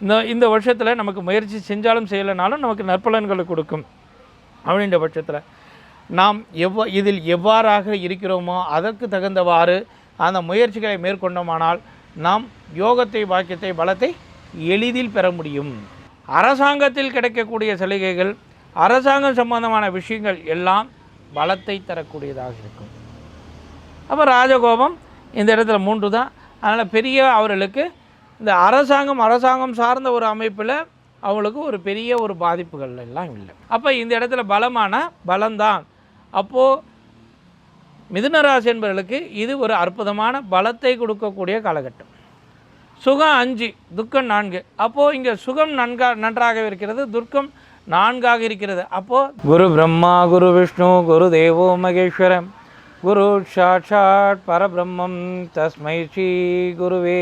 இந்த இந்த வருஷத்தில் நமக்கு முயற்சி செஞ்சாலும் செய்யலைனாலும் நமக்கு நற்பலன்களை கொடுக்கும். அப்படின்ற பட்சத்தில் நாம் எவ்வ இதில் எவ்வாறாக இருக்கிறோமோ அதற்கு தகுந்தவாறு அந்த முயற்சிகளை மேற்கொண்டோமானால் நாம் யோகத்தை பாக்கியத்தை பலத்தை எளிதில் பெற முடியும். அரசாங்கத்தில் கிடைக்கக்கூடிய சலுகைகள் அரசாங்கம் சம்பந்தமான விஷயங்கள் எல்லாம் பலத்தை தரக்கூடியதாக இருக்கும். அப்போ ராஜகோபம் இந்த இடத்துல மூன்று தான். அதனால் பெரிய அவர்களுக்கு இந்த அரசாங்கம் அரசாங்கம் சார்ந்த ஒரு அமைப்பில் அவங்களுக்கு ஒரு பெரிய ஒரு பாதிப்புகள் எல்லாம் இல்லை. அப்போ இந்த இடத்துல பலமான பலம்தான். அப்போது மிதுனராசி என்பவர்களுக்கு இது ஒரு அற்புதமான பலத்தை கொடுக்கக்கூடிய காலகட்டம். சுகம் அஞ்சு துக்கம் நான்கு. அப்போது இங்கே சுகம் நன்கா நன்றாக இருக்கிறது துர்க்கம் நான்காக இருக்கிறது. அப்போது குரு பிரம்மா குரு விஷ்ணு குரு தேவோ மகேஸ்வரம் குரு சாட்சாட் பரபிரம்மம். தஸ்மை ஸ்ரீ குருவே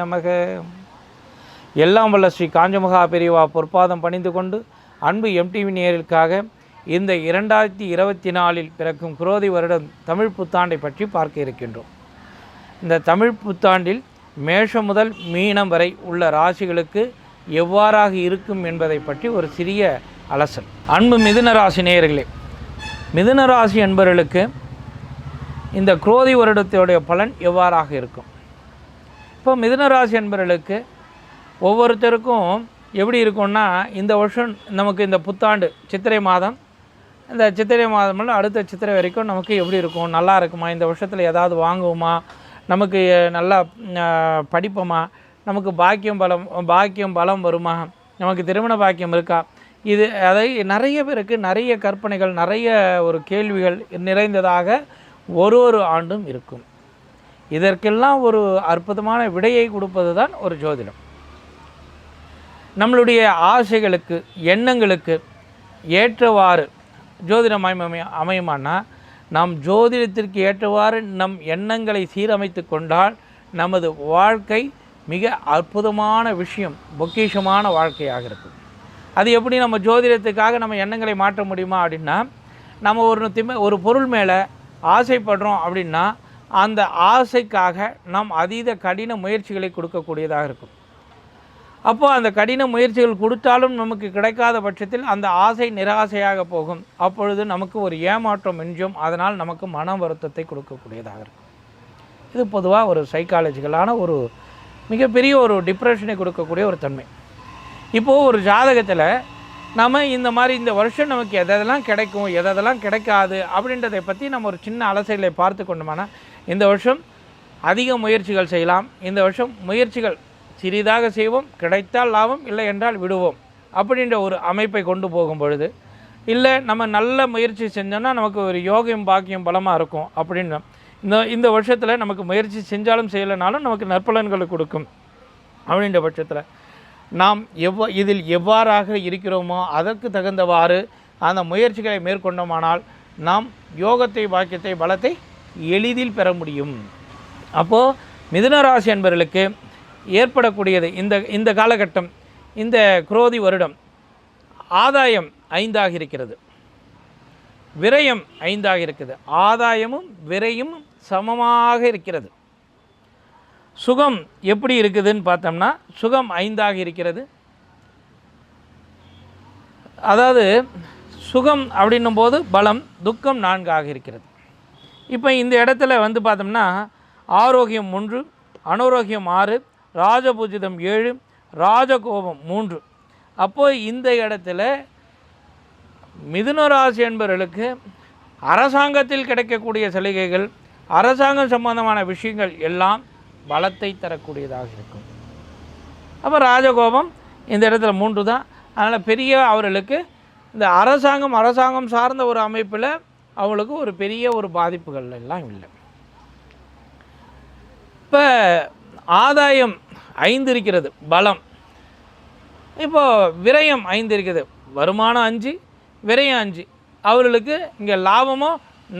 நமக. எல்லாம் வல்ல ஸ்ரீ காஞ்சமகா பெரியவா பொற்பாதம் பணிந்து கொண்டு அன்பு எம்டிவி நேயர்களுக்காக இந்த இரண்டாயிரத்தி இருபத்தி நாலில் பிறக்கும் குரோதி வருடம் தமிழ் புத்தாண்டை பற்றி பார்க்க இருக்கின்றோம். இந்த தமிழ் புத்தாண்டில் மேஷம் முதல் மீனம் வரை உள்ள ராசிகளுக்கு எவ்வாறாக இருக்கும் என்பதை பற்றி ஒரு சிறிய அலசல். அன்பு மிதுன ராசி நேயர்களே மிதுன ராசி என்பவர்களுக்கு இந்த குரோதி வருடத்துடைய பலன் எவ்வாறாக இருக்கும்? இப்போ மிதுனராசி என்பவர்களுக்கு ஒவ்வொருத்தருக்கும் எப்படி இருக்கும்னா இந்த வருஷம் நமக்கு இந்த புத்தாண்டு சித்திரை மாதம் இந்த சித்திரை மாதம் அடுத்த சித்திரை வரைக்கும் நமக்கு எப்படி இருக்கும்? நல்லா இருக்குமா? இந்த வருஷத்தில் ஏதாவது வாங்குவோமா? நமக்கு நல்லா படிப்போமா? நமக்கு பாக்கியம் பலம் பாக்கியம் பலம் வருமா? நமக்கு திருமண பாக்கியம் இருக்கா? இது அதை நிறைய பேருக்கு நிறைய கற்பனைகள் நிறைய ஒரு கேள்விகள் நிறைந்ததாக ஒரு ஒரு ஆண்டும் இருக்கும். இதற்கெல்லாம் ஒரு அற்புதமான விடையை கொடுப்பது தான் ஒரு ஜோதிடம். நம்மளுடைய ஆசைகளுக்கு எண்ணங்களுக்கு ஏற்றவாறு ஜோதிடம் அமைய அமையுமானா நாம் ஜோதிடத்திற்கு ஏற்றவாறு நம் எண்ணங்களை சீரமைத்து கொண்டால் நமது வாழ்க்கை மிக அற்புதமான விஷயம் பொக்கிஷமான வாழ்க்கையாக இருக்கும். அது எப்படி நம்ம ஜோதிடத்துக்காக நம்ம எண்ணங்களை மாற்ற முடியுமா அப்படின்னா நம்ம ஒரு திம ஒரு பொருள் மேலே ஆசைப்படுறோம் அப்படின்னா அந்த ஆசைக்காக நாம் அதீத கடின முயற்சிகளை கொடுக்கக்கூடியதாக இருக்கும். அப்போது அந்த கடின முயற்சிகள் கொடுத்தாலும் நமக்கு கிடைக்காத பட்சத்தில் அந்த ஆசை நிராசையாக போகும். அப்பொழுது நமக்கு ஒரு ஏமாற்றம் மிஞ்சும். அதனால் நமக்கு மன வருத்தத்தை கொடுக்கக்கூடியதாக இருக்கும். இது பொதுவாக ஒரு சைக்காலஜிக்கலான ஒரு மிகப்பெரிய ஒரு டிப்ரெஷனை கொடுக்கக்கூடிய ஒரு தன்மை. இப்போது ஒரு ஜாதகத்தில் நம்ம இந்த மாதிரி இந்த வருஷம் நமக்கு எதெல்லாம் கிடைக்கும் எதெல்லாம் கிடைக்காது அப்படின்றதை பற்றி நம்ம ஒரு சின்ன அலசைகளை பார்த்து கொண்டோம்னா இந்த வருஷம் அதிக முயற்சிகள் செய்யலாம். இந்த வருஷம் முயற்சிகள் சிறிதாக செய்வோம் கிடைத்தால் லாபம் இல்லை என்றால் விடுவோம் அப்படின்ற ஒரு அமைப்பை கொண்டு போகும் பொழுது இல்லை நம்ம நல்ல முயற்சி செஞ்சோன்னா நமக்கு ஒரு யோகியம் பாக்கியம் பலமாக இருக்கும் அப்படின்னு. இந்த இந்த வருஷத்தில் நமக்கு முயற்சி செஞ்சாலும் செய்யலைனாலும் நமக்கு நற்பலன்களை கொடுக்கும் அப்படின்ற பட்சத்தில். நாம் எவ்வ இதில் எவ்வாறாக இருக்கிறோமோ அதற்கு தகுந்தவாறு அந்த முயற்சிகளை மேற்கொண்டோமானால் நாம் யோகத்தை வாக்கியத்தை பலத்தை எளிதில் பெற முடியும். அப்போது மிதுனராசி என்பவர்களுக்கு ஏற்படக்கூடியது இந்த இந்த காலகட்டம் இந்த குரோதி வருடம் ஆதாயம் ஐந்தாக இருக்கிறது. விரயம் ஐந்தாக இருக்குது. ஆதாயமும் விரையும் சமமாக இருக்கிறது. சுகம் எப்படி இருக்குதுன்னு பார்த்தோம்னா சுகம் ஐந்தாக இருக்கிறது. அதாவது சுகம் அப்படின்னும் போது பலம் துக்கம் நான்காக இருக்கிறது. இப்போ இந்த இடத்துல வந்து பார்த்தோம்னா ஆரோக்கியம் மூன்று அனாரோக்கியம் ஆறு ராஜபூஜிதம் ஏழு ராஜகோபம் மூன்று. அப்போது இந்த இடத்துல மிதுன ராசி என்பவர்களுக்கு அரசாங்கத்தில் கிடைக்கக்கூடிய சலுகைகள் அரசாங்கம் சம்பந்தமான விஷயங்கள் எல்லாம் பலத்தை தரக்கூடியதாக இருக்கும். அப்போ ராஜகோபம் இந்த இடத்துல மூன்று தான். அதனால் பெரிய அவர்களுக்கு இந்த அரசாங்கம் அரசாங்கம் சார்ந்த ஒரு அமைப்பில் அவங்களுக்கு ஒரு பெரிய ஒரு பாதிப்புகள் எல்லாம் இல்லை. இப்போ ஆதாயம் ஐந்து இருக்கிறது பலம். இப்போது விரயம் ஐந்து இருக்குது வருமானம் அஞ்சு விரயம் அஞ்சு. அவர்களுக்கு இங்கே லாபமோ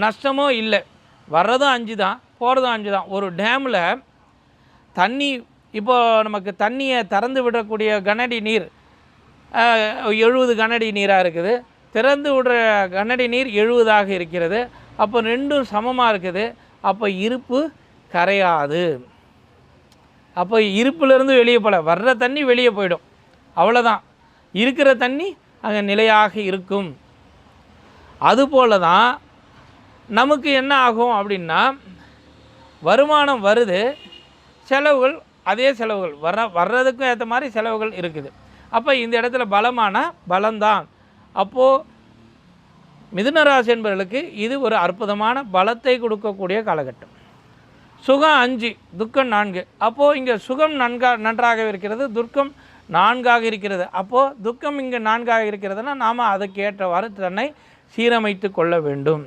நஷ்டமோ இல்லை. வர்றதும் அஞ்சு தான் போகிறதும் அஞ்சு தான். ஒரு டேமில் தண்ணி இப்போது நமக்கு தண்ணியை திறந்து விடக்கூடிய கனடி நீர் எழுபது கனடி நீராக இருக்குது. திறந்து விடுற கனடி நீர் எழுபதாக இருக்கிறது. அப்போ ரெண்டும் சமமாக இருக்குது. அப்போ இருப்பு கரையாது. அப்போ இருப்புலேருந்து வெளியே போல வர்ற தண்ணி வெளியே போயிடும். அவ்வளோதான் இருக்கிற தண்ணி அங்கே நிலையாக இருக்கும். அதுபோல தான் நமக்கு என்ன ஆகும் அப்படின்னா வருமானம் வருது. செலவுகள் அதே செலவுகள். வர வர்றதுக்கும் ஏற்ற மாதிரி செலவுகள் இருக்குது. அப்போ இந்த இடத்துல பலமான பலம்தான். அப்போது மிதுனராசி என்பவர்களுக்கு இது ஒரு அற்புதமான பலத்தை கொடுக்கக்கூடிய காலகட்டம். சுகம் அஞ்சு துக்கம் நான்கு. அப்போது இங்கே சுகம் நன்கா நன்றாக இருக்கிறது துர்க்கம் நான்காக இருக்கிறது. அப்போது துக்கம் இங்கே நான்காக இருக்கிறதுனா நாம் அதுக்கு ஏற்றவாறு தன்னை சீரமைத்து கொள்ள வேண்டும்.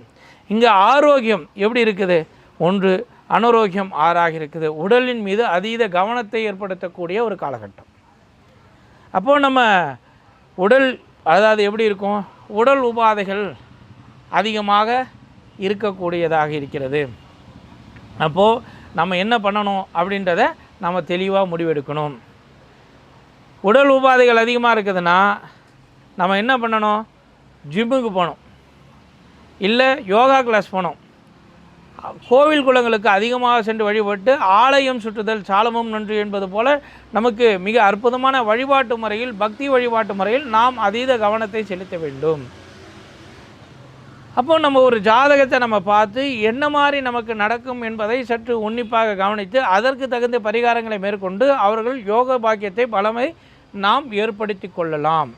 இங்கே ஆரோக்கியம் எப்படி இருக்குது? ஒன்று அனாரோக்கியம் ஆறாக இருக்குது. உடலின் மீது அதீத கவனத்தை ஏற்படுத்தக்கூடிய ஒரு காலகட்டம். அப்போது நம்ம உடல் அதாவது எப்படி இருக்கும்? உடல் உபாதைகள் அதிகமாக இருக்கக்கூடியதாக இருக்கிறது. அப்போது நம்ம என்ன பண்ணணும் அப்படின்றத நம்ம தெளிவாக முடிவெடுக்கணும். உடல் உபாதைகள் அதிகமாக இருக்குதுன்னா நம்ம என்ன பண்ணணும்? ஜிம்முக்கு போகணும். இல்லை யோகா கிளாஸ் போகணும். கோவில் குளங்களுக்கு அதிகமாக சென்று வழிபட்டு ஆலயம் சுற்றுதல் சாலமும் நன்று என்பது போல நமக்கு மிக அற்புதமான வழிபாட்டு முறையில் பக்தி வழிபாட்டு முறையில் நாம் அதீத கவனத்தை செலுத்த வேண்டும். அப்போ நம்ம ஒரு ஜாதகத்தை நம்ம பார்த்து என்ன மாதிரி நமக்கு நடக்கும் என்பதை சற்று உன்னிப்பாக கவனித்து அதற்கு தகுந்த பரிகாரங்களை மேற்கொண்டு அவர்கள் யோக பாக்கியத்தை பலமை நாம் ஏற்படுத்தி கொள்ளலாம்.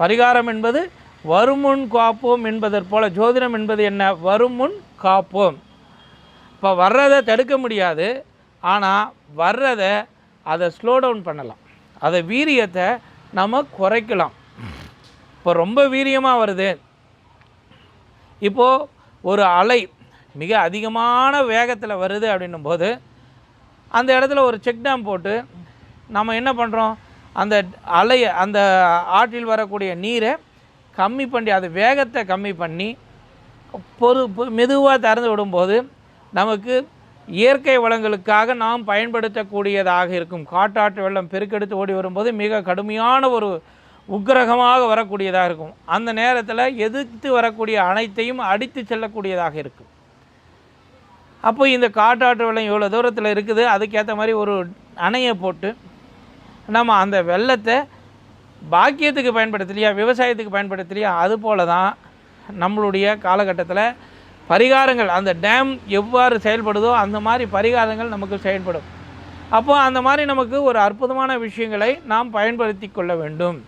பரிகாரம் என்பது வருமுன் காப்போம் என்பதற் போல ஜோதிடம் என்பது என்ன? வருமுன் காப்போம். இப்போ வர்றதை தடுக்க முடியாது. ஆனால் வர்றதை அதை ஸ்லோ டவுன் பண்ணலாம். அதை வீரியத்தை நம்ம குறைக்கலாம். இப்போ ரொம்ப வீரியமாக வருது. இப்போது ஒரு அலை மிக அதிகமான வேகத்தில் வருது அப்படின்னும் போது அந்த இடத்துல ஒரு செக் டேம் போட்டு நம்ம என்ன பண்ணுறோம் அந்த அலையை அந்த ஆற்றில் வரக்கூடிய நீரை கம்மி பண்ணி அது வேகத்தை கம்மி பண்ணி பொது மெதுவாக திறந்து விடும்போது நமக்கு இயற்கை வளங்களுக்காக நாம் பயன்படுத்தக்கூடியதாக இருக்கும். காட்டாற்று வெள்ளம் பெருக்கெடுத்து ஓடி வரும்போது மிக கடுமையான ஒரு உக்கிரகமாக வரக்கூடியதாக இருக்கும். அந்த நேரத்தில் எதிர்த்து வரக்கூடிய அனைத்தையும் அடித்து செல்லக்கூடியதாக இருக்கும். அப்போ இந்த காட்டாற்று வெள்ளம் இவ்வளோ தூரத்தில் இருக்குது? அதுக்கேற்ற மாதிரி ஒரு அணையை போட்டு நம்ம அந்த வெள்ளத்தை பாக்கியத்துக்கு பயன்படுத்தலையா விவசாயத்துக்கு பயன்படுத்தலையா அது போல தான் நம்மளுடைய காலகட்டத்தில் பரிகாரங்கள் அந்த டேம் எவ்வாறு செயல்படுதோ அந்த மாதிரி பரிகாரங்கள் நமக்கு செயல்படும். அப்போ அந்த மாதிரி நமக்கு ஒரு அற்புதமான விஷயங்களை நாம் பயன்படுத்தி கொள்ள வேண்டும்.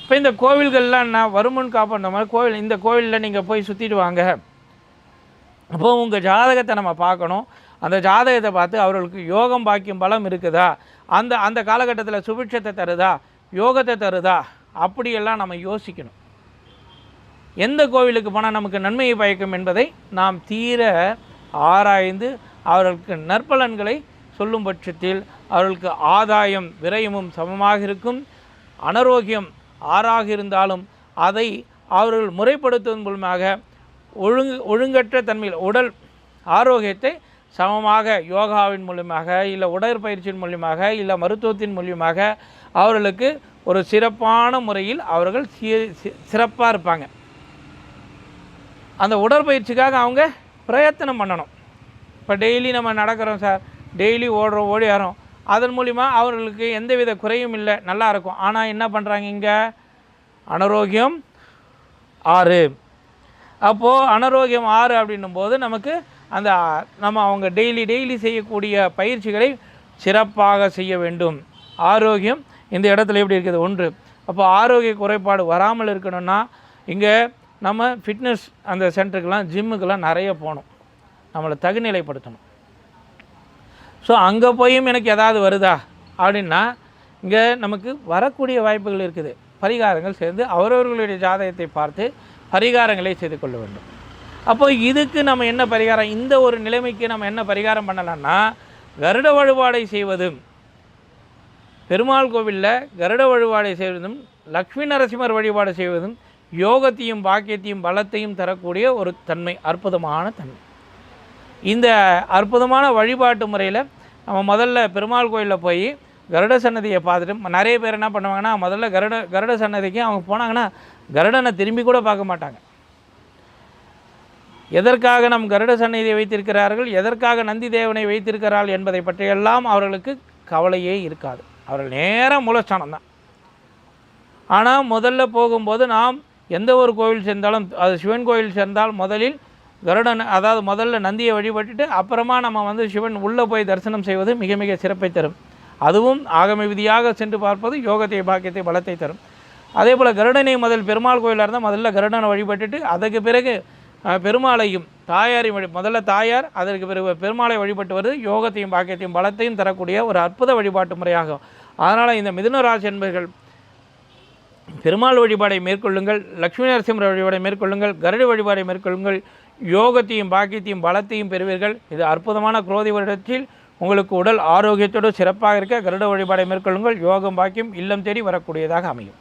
இப்போ இந்த கோவில்கள்லாம் என்ன வருமுன் காப்பாற்ற மாதிரி கோவில் இந்த கோவிலில் நீங்கள் போய் சுற்றிட்டு வாங்க. அப்போது உங்கள் ஜாதகத்தை நம்ம பார்க்கணும். அந்த ஜாதகத்தை பார்த்து அவர்களுக்கு யோகம் பாக்கியம் பலம் இருக்குதா? அந்த அந்த காலகட்டத்தில் சுபிட்சத்தை தருதா? யோகத்தை தருதா? அப்படியெல்லாம் நம்ம யோசிக்கணும். எந்த கோவிலுக்கு போனால் நமக்கு நன்மையை பயக்கும் என்பதை நாம் தீர ஆராய்ந்து அவர்களுக்கு நற்பலன்களை சொல்லும் பட்சத்தில் அவர்களுக்கு ஆதாயம் விரயமும் சமமாக இருக்கும். அனாரோக்கியம் ஆறாக இருந்தாலும் அதை அவர்கள் முறைப்படுத்துவதன் மூலமாக ஒழுங்கு ஒழுங்கற்ற தன்மையில் உடல் ஆரோக்கியத்தை சமமாக யோகாவின் மூலியமாக இல்லை உடற்பயிற்சியின் மூலியமாக இல்லை மருத்துவத்தின் மூலியமாக அவர்களுக்கு ஒரு சிறப்பான முறையில் அவர்கள் சிறப்பாக இருப்பாங்க. அந்த உடற்பயிற்சிக்காக அவங்க பிரயத்தனம் பண்ணணும். இப்போ டெய்லி நம்ம நடக்கிறோம் சார் டெய்லி ஓடுறோம் ஓடி வரோம் அதன் மூலிமா அவர்களுக்கு எந்தவித குறையும் இல்லை நல்லா இருக்கும். ஆனால் என்ன பண்ணுறாங்க இங்கே? அனாரோக்கியம் ஆறு. அப்போது அனாரோக்கியம் ஆறு அப்படின்னும் போது நமக்கு அந்த நம்ம அவங்க டெய்லி டெய்லி செய்யக்கூடிய பயிற்சிகளை சிறப்பாக செய்ய வேண்டும். ஆரோக்கியம் இந்த இடத்துல எப்படி இருக்குது? ஒன்று அப்போ ஆரோக்கிய குறைபாடு வராமல் இருக்கணும்னா இங்கே நம்ம ஃபிட்னஸ் அந்த சென்டருக்கெலாம் ஜிம்முக்கெல்லாம் நிறைய போகணும். நம்மளை தகுநிலைப்படுத்தணும். ஸோ அங்கே போயும் எனக்கு எதாவது வருதா? அப்படின்னா இங்கே நமக்கு வரக்கூடிய வாய்ப்புகள் இருக்குது. பரிகாரங்கள் சேர்ந்து அவரவர்களுடைய ஜாதகத்தை பார்த்து பரிகாரங்களை செய்து கொள்ள வேண்டும். அப்போ இதுக்கு நம்ம என்ன பரிகாரம்? இந்த ஒரு நிலைமைக்கு நம்ம என்ன பரிகாரம் பண்ணலான்னா கருட வழிபாடை செய்வதும் பெருமாள் கோவிலில் கருட வழிபாடை செய்வதும் லக்ஷ்மி நரசிம்மர் வழிபாடு செய்வதும் யோகத்தையும் பாக்கியத்தையும் பலத்தையும் தரக்கூடிய ஒரு தன்மை அற்புதமான தன்மை. இந்த அற்புதமான வழிபாட்டு முறையில் நம்ம முதல்ல பெருமாள் கோயிலில் போய் கருட சன்னதியை பார்த்துட்டு நிறைய பேர் என்ன பண்ணுவாங்கன்னா முதல்ல கருட கருட சன்னதிக்கு அவங்க போனாங்கன்னா கருடனை திரும்பி கூட பார்க்க மாட்டாங்க. எதற்காக நம் கருட சந்நிதியை வைத்திருக்கிறார்கள் எதற்காக நந்தி தேவனை வைத்திருக்கிறார்கள் என்பதை பற்றியெல்லாம் அவர்களுக்கு கவலையே இருக்காது. அவர்கள் நேராக மூலஸ்தானம் தான். ஆனால் முதல்ல போகும்போது நாம் எந்த ஒரு கோவில் சேர்ந்தாலும் அது சிவன் கோவில் சேர்ந்தால் முதலில் கருடன் அதாவது முதல்ல நந்தியை வழிபட்டுட்டு அப்புறமா நம்ம வந்து சிவன் உள்ளே போய் தரிசனம் செய்வது மிக மிக சிறப்பை தரும். அதுவும் ஆகம விதியாக சென்று பார்ப்பது யோகத்தை பாக்கியத்தை பலத்தை தரும். அதே போல் கருடனை முதல் பெருமாள் கோயிலாக இருந்தால் முதல்ல கருடனை வழிபட்டுட்டு அதுக்கு பிறகு பெருமாளையும் தாயாரையும் வழி முதல்ல தாயார் அதற்கு பிறகு பெருமாளை வழிபட்டு வருது. யோகத்தையும் பாக்கியத்தையும் பலத்தையும் தரக்கூடிய ஒரு அற்புத வழிபாட்டு முறையாகும். அதனால் இந்த மிதுனராசி என்பர்கள் பெருமாள் வழிபாடை மேற்கொள்ளுங்கள் லக்ஷ்மி நரசிம்மர் வழிபாடை மேற்கொள்ளுங்கள் கருட வழிபாடை மேற்கொள்ளுங்கள் யோகத்தையும் பாக்கியத்தையும் பலத்தையும் பெறுவீர்கள். இது அற்புதமான குரோதி வருடத்தில் உங்களுக்கு உடல் ஆரோக்கியத்தோடு சிறப்பாக இருக்க கருட வழிபாடை மேற்கொள்ளுங்கள். யோகம் பாக்கியம் இல்லம் தேடி வரக்கூடியதாக அமையும்.